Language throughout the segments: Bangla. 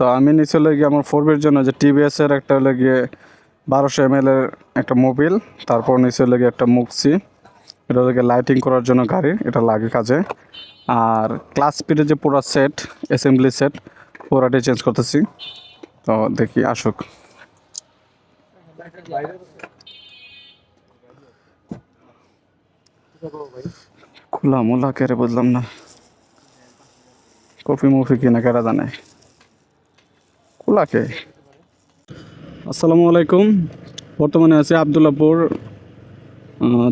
তো আমি নিচে গিয়ে আমার ফোরবির জন্য যে টিভিএসের একটা হলে গিয়ে বারোশো এম এর একটা মোবিল তারপর নিচে হলে গিয়ে একটা মুক্সি এটা হলে গিয়ে লাইটিং করার জন্য গাড়ি, এটা লাগে কাজে। আর ক্লাস স্পিডের যে পুরো সেট অ্যাসেম্বলি সেট পুরাটাই চেঞ্জ করতেছি। তো দেখি, আসুক। খোলা মোলা কেরে বুঝলাম না। কফি মফি কিনা, কেরা জানে? খোলা আসসালামু আলাইকুম। বর্তমানে আছি আবদুল্লাপুর।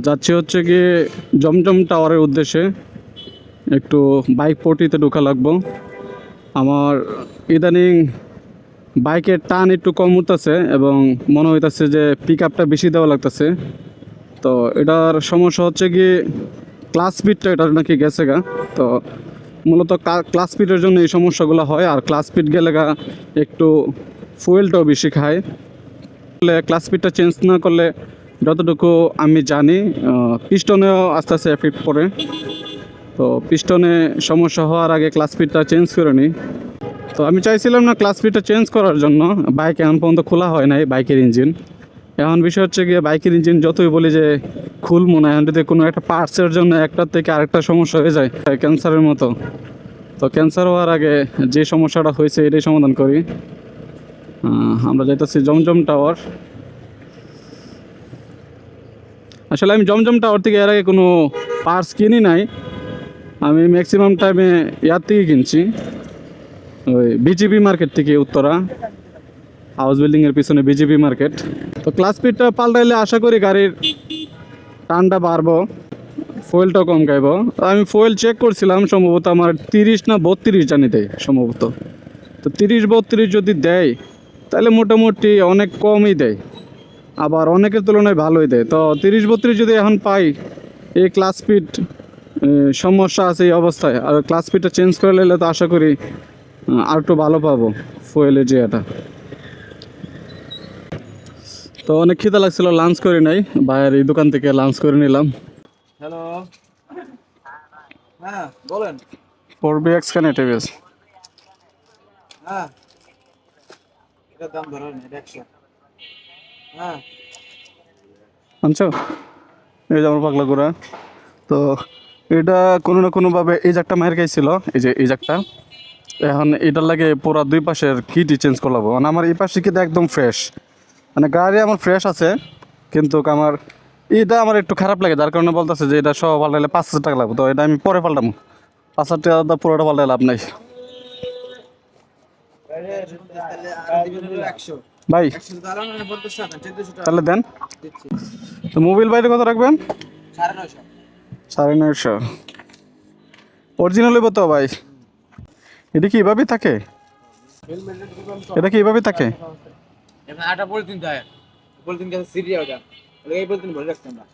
যাচ্ছি হচ্ছে কি জমজম টাওয়ারের উদ্দেশ্যে। একটু বাইক পটিতে ঢোকা লাগবো। আমার ইদানিং বাইকের টান একটু কম উঠতেছে এবং মনে হইতেছে যে পিক আপটা বেশি দেওয়া লাগতেছে। তো এটার সমস্যা হচ্ছে কি ক্লাস স্পিডটা এটা নাকি গেছে গা। তো মূলত ক্লাস স্পিডের জন্য এই সমস্যাগুলো হয়। আর ক্লাস স্পিড গেলে একটু ফুয়েলটাও বেশি খায়। ক্লাস স্পিডটা চেঞ্জ না করলে যতটুকু আমি জানি পিস্টনেও আস্তে আস্তে এফেক্ট পড়ে। তো পিস্টনে সমস্যা হওয়ার আগে ক্লাস স্পিডটা চেঞ্জ করে নিই। তো আমি চাইছিলাম না ক্লাস স্পিডটা চেঞ্জ করার জন্য। বাইক এখন পর্যন্ত খোলা হয় নাই বাইকের ইঞ্জিন এখন বিষয় হচ্ছে গিয়ে বাইকের ইঞ্জিন যতই বলি যে খুলবো না এখন যদি কোনো একটা পার্টসের জন্য একটার থেকে আরেকটা সমস্যা হয়ে যায় ক্যান্সারের মতো। তো ক্যান্সার হওয়ার আগে যে সমস্যাটা হয়েছে এটাই সমাধান করি। আমরা যাইতেছি জমজম টাওয়ার আসলে আমি জমজম টাওয়ার থেকে এর আগে কোনো পার্টস কিনি নাই। আমি ম্যাক্সিমাম টাইমে ইয়ার থেকে কিনছি, ওই বিজিবি মার্কেট থেকে উত্তরা। হাউস বিল্ডিংয়ের পিছনে বিজিবি মার্কেট। তো ক্লাস স্পিডটা পাল্টাইলে আশা করি গাড়ির টানটা বাড়বো ফুয়েলটাও কম খাইব। আমি ফুয়েল চেক করছিলাম, সম্ভবত আমার তিরিশ না বত্রিশ জানি দেয় সম্ভবত। তো তিরিশ বত্রিশ যদি দেয়, তাহলে মোটামুটি অনেক কমই দেয়। আবার অনেকের তুলনায় ভালোই দেয়। তো তিরিশ বত্রিশ যদি এখন পাই, এই ক্লাস স্পিড সমস্যা আছে এই অবস্থায়। আর ক্লাস স্পিডটা চেঞ্জ করে নিলে তো আশা করি আর একটু ভালো পাবো ফুয়েলের যে এটা। তো অনেক খিদা লাগছিল লাঞ্চ করে নাই। বাইরের এই দোকান থেকে লাঞ্চ করে নিলাম। হ্যালো হ্যাঁ বলেন। ফোর বি এক্স কেন টিভিএস হ্যাঁ। এটার দাম ধরেন এটা একশো। হ্যাঁ। আনছো? এই যে আমার পাগলা গোড়া। তো এটা কোনো না কোনোভাবে এই জাকটা মায়ের খাইছিল এই যে এই জাকটা। এখন এটার লাগে পুরা দুই পাশের কিটি চেঞ্জ করলাবো মানে আমার এই পাশে কিট একদম ফ্রেশ মানে গাড়ি আমার ফ্রেশ আছে, কিন্তু আমার এটা আমার একটু খারাপ লাগে, যার কারণে বলতেছে যে এটা সব পাল্টাইলে পাঁচ হাজার টাকা লাগবে। তো এটা আমি পরে পাল্টাবো। পাঁচ হাজার টাকা পুরোটা পাল্টাই লাভ নাই। ভাই, তাহলে দেন। তো মোবিল বাইরে কত রাখবেন? সাড়ে নয়শো। অরিজিনাল হইব তো ভাই? এটা কি এভাবেই থাকে? এটা কি এভাবেই থাকে? এবার আটা পলিথিন দেয় পলিথিন গেছে সিরিয়া ওটা। ওটা এই পলিথিন ভরে রাখছি আমরা।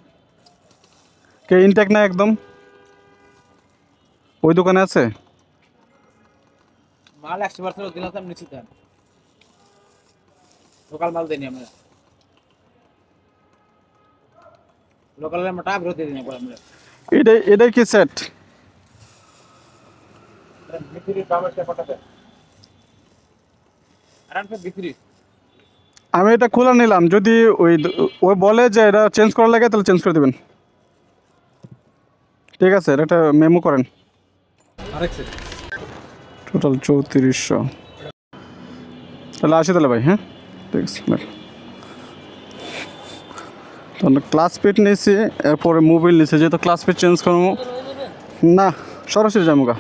কে ইনটেক না একদম? ওই দোকানে আছে? মাল একশো পার্সেন্ট দিলাম তো নিশ্চিত দেন লোকাল মাল দেনি আমরা। লোকাল আমরা টাকা ফেরত দিয়ে দিই একবার আমরা। এটাই এটাই কি সেট বিক্রি দাম একটা পাঠাতে আরামসে বিক্রি আমি এটা খোলা নিলাম। যদি ওই ও বলে যে এটা চেঞ্জ করা লাগে তাহলে চেঞ্জ করে দেবেন। ঠিক আছে এটা মেমো করেন। টোটাল চৌত্রিশশো। তাহলে আসি তাহলে ভাই হ্যাঁ? ঠিক আছে তাহলে ক্লাস পেট নিয়েছি এরপরে মোবাইল নিয়েছি। যেহেতু ক্লাস পেট চেঞ্জ করব না সরাসরি যাব গা।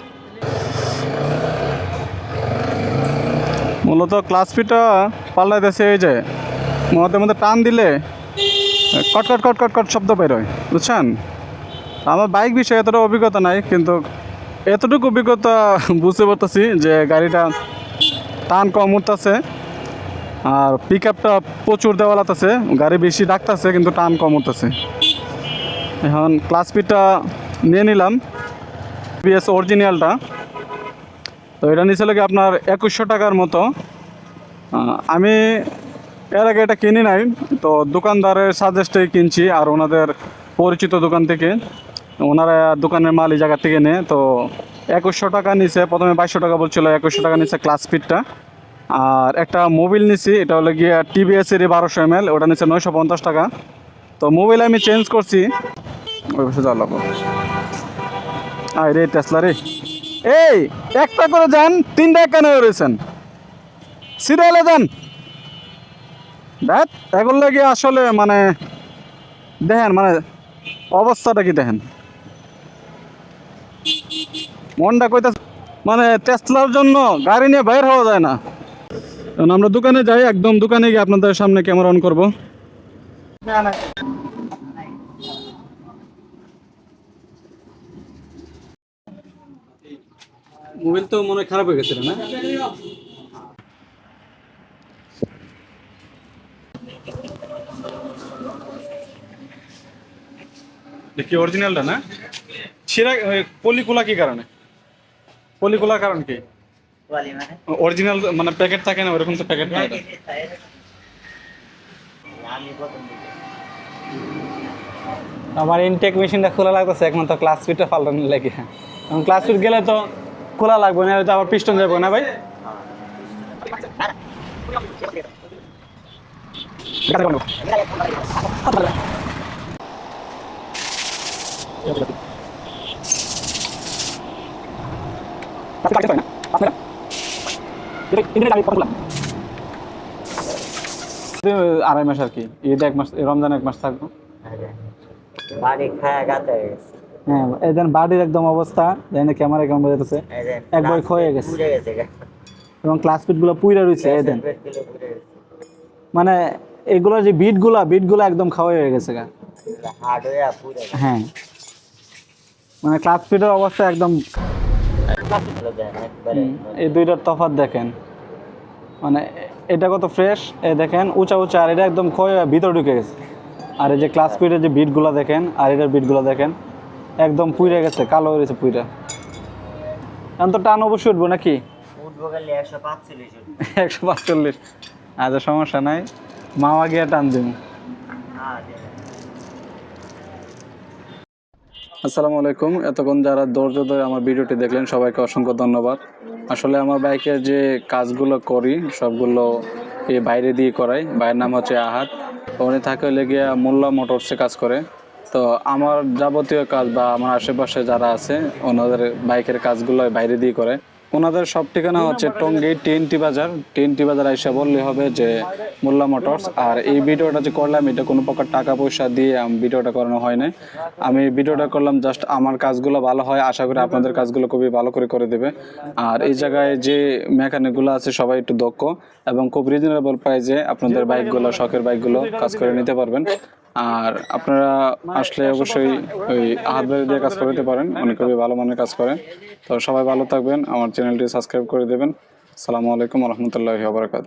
মূলত ক্লাস পিটা পাল্লাই দেশে এই যে মধ্যে মধ্যে টান দিলে কট কট কট শব্দ বের হয়, বুঝছেন? আমার বাইক বিষয়ে এতটা অভিজ্ঞতা নাই, কিন্তু এতটুকু অভিজ্ঞতা বুঝতে পারতেছি যে গাড়িটা টান কম উঠতেছে, আর পিক আপটা প্রচুর দেওয়া লাগতেছে গাড়ি বেশি ডাকতেছে, কিন্তু টান কম উঠতেছে। এখন ক্লাস স্পিডটা নিয়ে নিলাম বিএস অরিজিনালটা তো এটা নিচে লাগে আপনার একুশশো টাকার মতো। আমি এর আগে এটা কিনি নাই, তো দোকানদারের সাজেস্টেই কিনছি আর ওনাদের পরিচিত দোকান থেকে। ওনারা দোকানের মাল এই জায়গা থেকে নেয়, তো একুশশো টাকা নিচে, প্রথমে বাইশশো টাকা বলছিল, একুশশো টাকা নিচে ক্লাস ফিটটা আর একটা মোবিল নিছি, এটা হলো গিয়ে টিভিএস এর বারোশো এম এল ওটা নিচ্ছে নয়শো পঞ্চাশ টাকা। তো মোবাইল আমি চেঞ্জ করছি। ওই লাগবো। আয় রে টেসলা রে। এই, একটা করে যান, তিনটা কেন রয়েছেন। সিরিয়ালে যান। দেখ, এগুলো গিয়ে আসলে মানে দেখেন মানে অবস্থাটা কি দেখেন? মনটা কইতা মানে টেসলার জন্য গাড়ি নিয়ে বাইর হওয়া যায় না। এখন আমরা দোকানে যাই, একদম দোকানে গিয়ে আপনাদের সামনে ক্যামেরা অন করব। মোবাইল তো মনে খারাপ হয়ে গেছে না? দেখি অরিজিনালটা না? সেরা পলিকুলা কি কারণে? পলিকুলার কারণ কি? অরিজিনাল মানে? মানে? প্যাকেট থাকে না ওরকম তো প্যাকেট থাকে আমার ইনটেক মেশিনটা খোলা লাগতেছে এখন তো ক্লাস ফিটটা ফালানো লাগে। এখন ক্লাস ফিট গেলে তো খোলা লাগবে না হয়তো আবার পিস্টন যাব না ভাই? আড়াই মাস আর কি, ঈদ এক মাস, রমজান এক মাস থাকব। বাড়ি খায়া গাতে গেছে। হ্যাঁ এই দেন বাড়ির একদম অবস্থা দেন ক্যামেরা কেমন বোঝাতেছে এক বই ক্ষয়ে গেছে। এবং ক্লাস পিটগুলো পুইরা রয়েছে গেছে। মানে এগুলো যে বিটগুলা বিটগুলা একদম খাওয়া হয়ে গেছে গা। হয়ে মানে ক্লাস পিটের অবস্থা একদম এই দুইটার তফাৎ দেখেন। মানে এটা কত ফ্রেশ এ দেখেন উঁচা উঁচা আর এটা একদম ক্ষয় ভিতরে ঢুকে গেছে। আর এই যে ক্লাস পিটের যে বিটগুলো দেখেন আর এটার বিটগুলো দেখেন একদম পুইরা গেছে কালো হয়ে গেছে পুইরা। এখন তো টান অবশ্যই উঠবো নাকি? একশো পাঁচচল্লিশ আচ্ছা সমস্যা নাই। মামা গিয়ে টান দিব হ্যাঁ আসসালামু আলাইকুম। এতক্ষণ যারা ধৈর্য ধরে আমার ভিডিওটি দেখলেন সবাইকে অসংখ্য ধন্যবাদ। আসলে আমার বাইকের যে কাজগুলো করি সবগুলো এই বাইরে দিয়ে করাই। বাইরের নাম হচ্ছে আহাত। উনি থাকে লেগে মোল্লা মোটরসে কাজ করে। তো আমার যাবতীয় কাজ বা আমার আশেপাশে যারা আছে, ওনাদের বাইকের কাজগুলো বাইরে দিয়ে করে। ওনাদের সব ঠিকানা হচ্ছে টঙ্গী টিএনটি বাজার। টিএনটি বাজার আইসা বললে হবে যে মোল্লা মোটরস। আর এই ভিডিওটা যে করলাম এটা কোনো প্রকার টাকা পয়সা দিয়ে আমি ভিডিওটা করানো হয় নাই। আমি ভিডিওটা করলাম জাস্ট আমার কাজগুলো ভালো হয়। আশা করি আপনাদের কাজগুলো খুবই ভালো করে করে দেবে। আর এই জায়গায় যে মেকানিকগুলো আছে সবাই একটু দক্ষ এবং খুব রিজনেবল প্রাইসে আপনাদের বাইকগুলো শখের বাইকগুলো কাজ করে নিতে পারবেন। আর আপনারা আসলে অবশ্যই ওই হাত দিয়ে কাজ করতে পারেন। উনি খুবই ভালো মানের কাজ করেন। তো সবাই ভালো থাকবেন। আমার চ্যানেলটি সাবস্ক্রাইব করে দেবেন। সালামু আলাইকুম রহমতুল্লাহি বারকাত